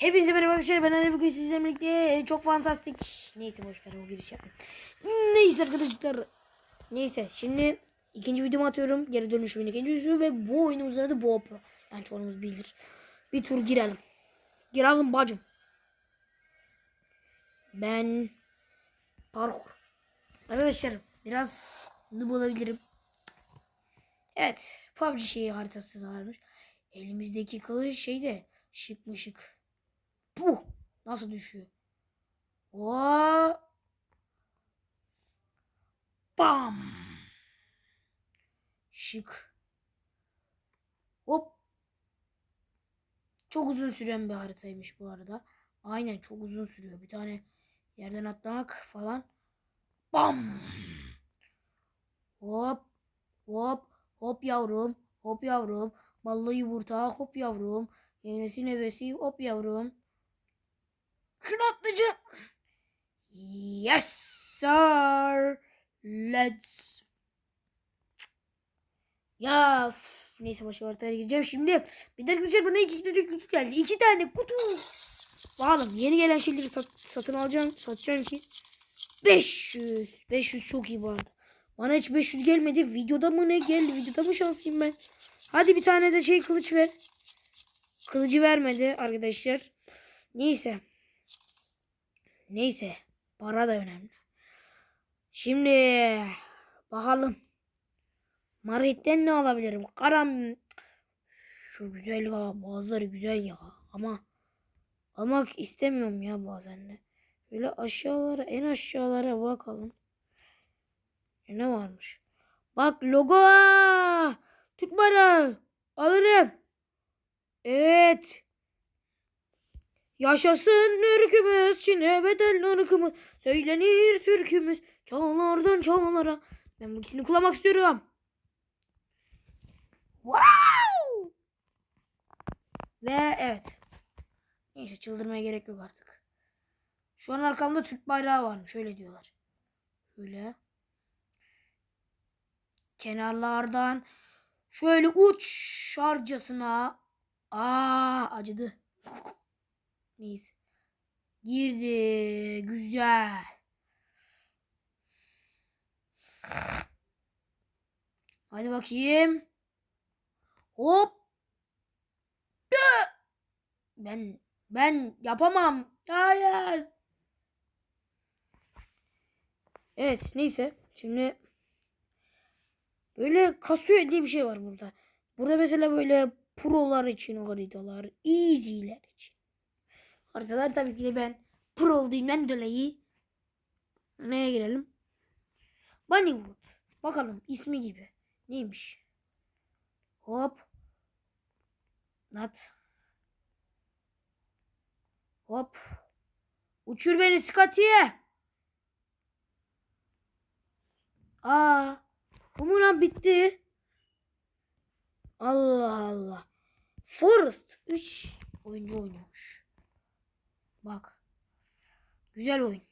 Hepinize merhaba arkadaşlar. Ben Ali bugün sizlerle birlikte e, çok fantastik. Neyse boş ver o giriş yapmayayım. Neyse arkadaşlar. Neyse şimdi ikinci videomu atıyorum. Geri dönüşümün ikinci yüzü ve bu oyunumuzun adı Bo Pro. Yani çoğunuz bilir. Bir tur girelim. Girelim bacım. Ben parkur. Arkadaşlar biraz noob olabilirim. Evet. PUBG şeyi haritası varmış. Elimizdeki kılıç şey de şık mı şık. Puh. Nasıl düşüyor? Oo. Bam. Şık. Hop. Çok uzun süren bir haritaymış bu arada. Aynen çok uzun sürüyor. Bir tane yerden atlamak falan. Bam. Hop. Hop. Hop yavrum. Hop yavrum. Ballı yumurta. Hop yavrum. Yenesi nevesi. Hop yavrum. Şunu atlıcı. Yes sir. Let's. Ya neyse başka ortaya gireceğim şimdi. Bir de arkadaşlar bana iki tane kutu geldi. İki tane kutu. Bakalım yeni gelen şeyleri sat- satın alacağım. Satacağım ki. 500. 500 çok iyi bu arada. Bana hiç 500 gelmedi. Videoda mı ne geldi? Videoda mı şanslıyım ben? Hadi bir tane de şey kılıç ver. Kılıcı vermedi arkadaşlar. Neyse. Neyse. Para da önemli. Şimdi bakalım. Marketten ne alabilirim? Karam. Şu güzel ya. Bazıları güzel ya. Ama almak istemiyorum ya bazen de. Böyle aşağılara en aşağılara bakalım. E, ne varmış? Bak logo. Türk bayrağı. Alırım. Evet. Yaşasın ırkımız, Çin'e bedel ırkımız. Söylenir türkümüz, çağlardan çağlara. Ben bu ikisini kullanmak istiyorum. Wow! Ve evet. Neyse çıldırmaya gerek yok artık. Şu an arkamda Türk bayrağı varmış. Şöyle diyorlar. Şöyle. Kenarlardan şöyle uç harcasına. Aa acıdı. Neyse. Girdi. Güzel. Hadi bakayım. Hop. Ben ben yapamam. Hayır. Evet neyse. Şimdi böyle kasıyor diye bir şey var burada. Burada mesela böyle prolar için haritalar, easy'ler için. Haritalar tabii ki de ben pro olduğumdan dolayı neye girelim? Bunnywood. Bakalım ismi gibi. Neymiş? Hop. Nat. Hop. Uçur beni Scotty'ye. Aa. Bu mu lan bitti? Allah Allah. Forest 3 oyuncu oynuyormuş. Bak. Güzel oyun.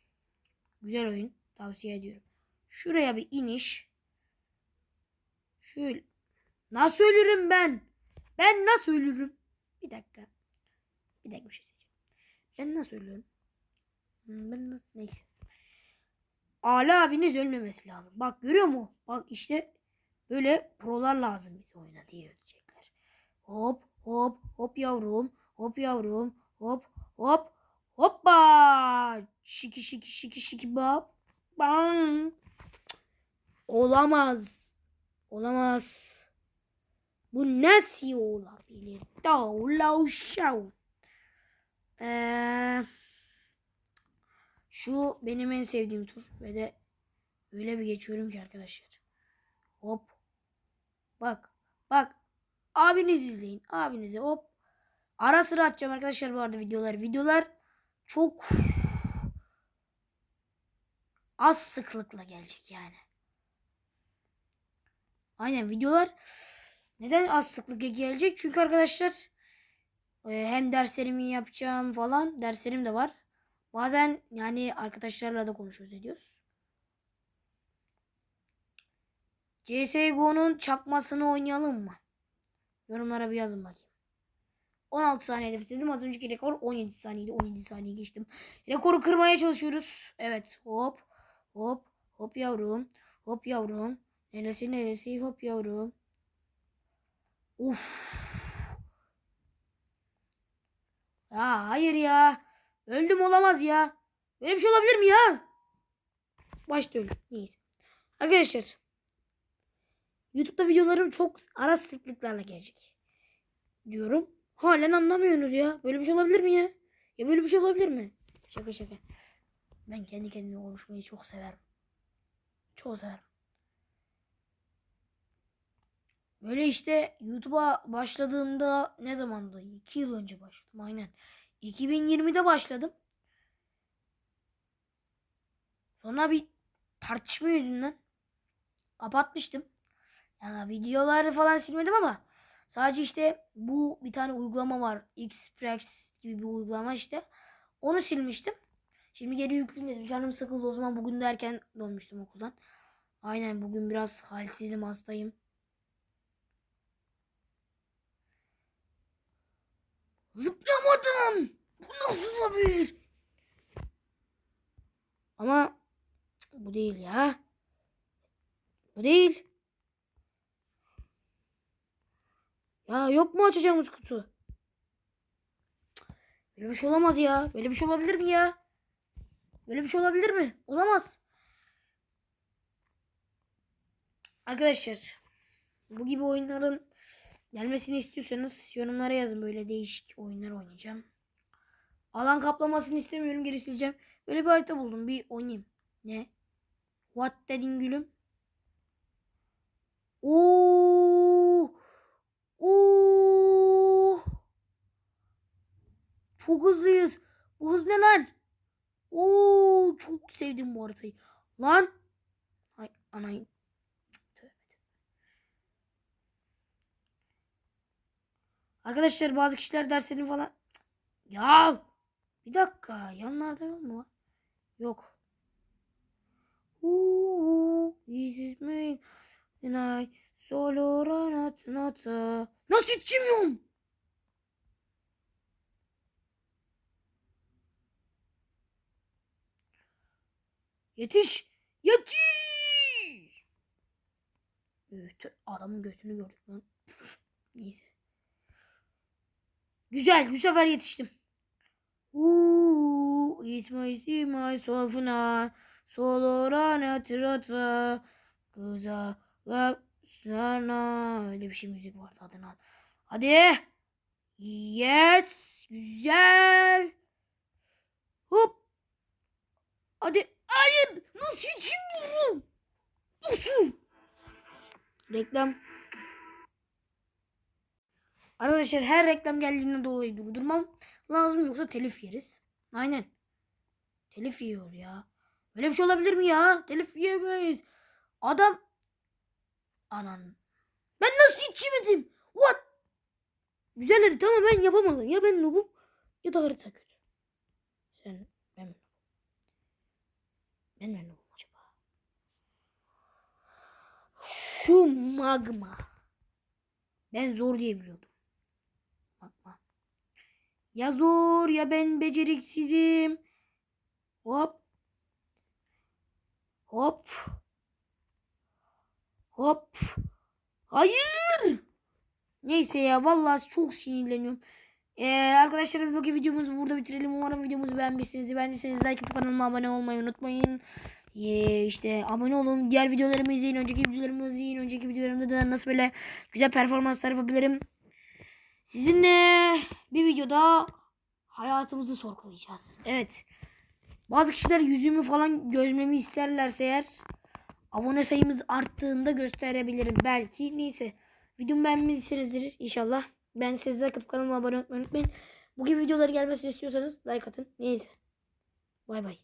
Güzel oyun. Tavsiye ediyorum. Şuraya bir iniş. Şöyle. Nasıl ölürüm ben? Ben nasıl ölürüm? Bir dakika. Bir dakika bir şey söyleyeceğim. Ben nasıl ölürüm? Hmm, Ben nasıl? Neyse. Ala abiniz ölmemesi lazım. Bak görüyor mu? Bak işte böyle prolar lazım bize oyuna diye ölecekler. Hop hop hop yavrum. Hop yavrum. Hop hop hoppa. Şiki şiki şiki şiki bap. Bang. Olamaz. Olamaz. Bu nasıl olabilir? Davula uşağı. Eee... Şu benim en sevdiğim tur ve de öyle bir geçiyorum ki arkadaşlar. Hop. Bak. Bak. Abiniz izleyin. Abinize hop. Ara sıra atacağım arkadaşlar bu arada videolar. Videolar çok az sıklıkla gelecek yani. Aynen videolar neden az sıklıkla gelecek? Çünkü arkadaşlar e, hem derslerimi yapacağım falan. Derslerim de var. Bazen yani arkadaşlarla da konuşuyoruz ediyoruz. CSGO'nun çakmasını oynayalım mı? Yorumlara bir yazın bakayım. 16 saniyede bitirdim. Az önceki rekor 17 saniyede. 17 saniye geçtim. Rekoru kırmaya çalışıyoruz. Evet. Hop. Hop. Hop yavrum. Hop yavrum. Neresi neresi? Hop yavrum. Uf. Ya hayır ya. Öldüm olamaz ya. Böyle bir şey olabilir mi ya? Başta öldüm. Neyse. Arkadaşlar. YouTube'da videolarım çok ara sıklıklarla gelecek. Diyorum. Halen anlamıyorsunuz ya. Böyle bir şey olabilir mi ya? Ya böyle bir şey olabilir mi? Şaka şaka. Ben kendi kendime konuşmayı çok severim. Çok severim. Böyle işte YouTube'a başladığımda ne zamandı? 2 yıl önce başladım aynen. 2020'de başladım. Sonra bir tartışma yüzünden kapatmıştım. Yani videoları falan silmedim ama sadece işte bu bir tane uygulama var. Xpress gibi bir uygulama işte. Onu silmiştim. Şimdi geri yükleyeyim dedim. Canım sıkıldı o zaman bugün de erken dönmüştüm okuldan. Aynen bugün biraz halsizim hastayım. Zıplayamadım. Bu nasıl olabilir? Ama bu değil ya. Bu değil. Ya yok mu açacağımız kutu? Böyle bir şey olamaz ya. Böyle bir şey olabilir mi ya? Böyle bir şey olabilir mi? Olamaz. Arkadaşlar bu gibi oyunların gelmesini istiyorsanız yorumlara yazın. Böyle değişik oyunlar oynayacağım. Alan kaplamasını istemiyorum. Geri sileceğim. Böyle bir harita buldum. Bir oynayayım. Ne? What dedin gülüm? Oo! Oo! Çok hızlıyız. Bu hız ne lan? Oo, çok sevdim bu haritayı. Lan. Ay anayı. Cık, tövbe tövbe. Arkadaşlar bazı kişiler derslerini falan ya bir dakika yanlarda yok mu? Yok. Ooh, this Yetiş! Yetiş! Adamın götünü gördük lan. Neyse. Güzel, bu sefer yetiştim. Uuu, ismi ismi sofuna, solora trata, kıza sana. Öyle bir şey müzik vardı adına. Hadi. Yes, güzel. Hop. Hadi. Hayır. Nasıl yetişemiyorum? Nasıl? Reklam. Arkadaşlar her reklam geldiğinden dolayı durdurmam lazım yoksa telif yeriz. Aynen. Telif yiyoruz ya. Böyle bir şey olabilir mi ya? Telif yiyemeyiz. Adam anan. Ben nasıl yetişemedim? What? Güzel harita ama ben yapamadım. Ya ben noobum ya da harita kötü. Sen ben ne noobum acaba? Şu magma. Ben zor diye biliyordum. Magma. Ya zor ya ben beceriksizim. Hop. Hop. Hop. Hayır. Neyse ya vallahi çok sinirleniyorum. Ee, arkadaşlar bugün videomuzu burada bitirelim. Umarım videomuzu beğenmişsiniz. Beğendiyseniz like atıp kanalıma abone olmayı unutmayın. Ee, işte abone olun. Diğer videolarımı izleyin. Önceki videolarımı izleyin. Önceki videolarımda da nasıl böyle güzel performanslar yapabilirim. Sizinle bir videoda hayatımızı sorgulayacağız. Evet. Bazı kişiler yüzümü falan gözlememi isterlerse eğer abone sayımız arttığında gösterebilirim belki. Neyse. Videomu beğenmişsinizdir inşallah. Ben size like atıp kanalıma abone olmayı unutmayın. Bu gibi videoları gelmesini istiyorsanız like atın. Neyse. Bay bay.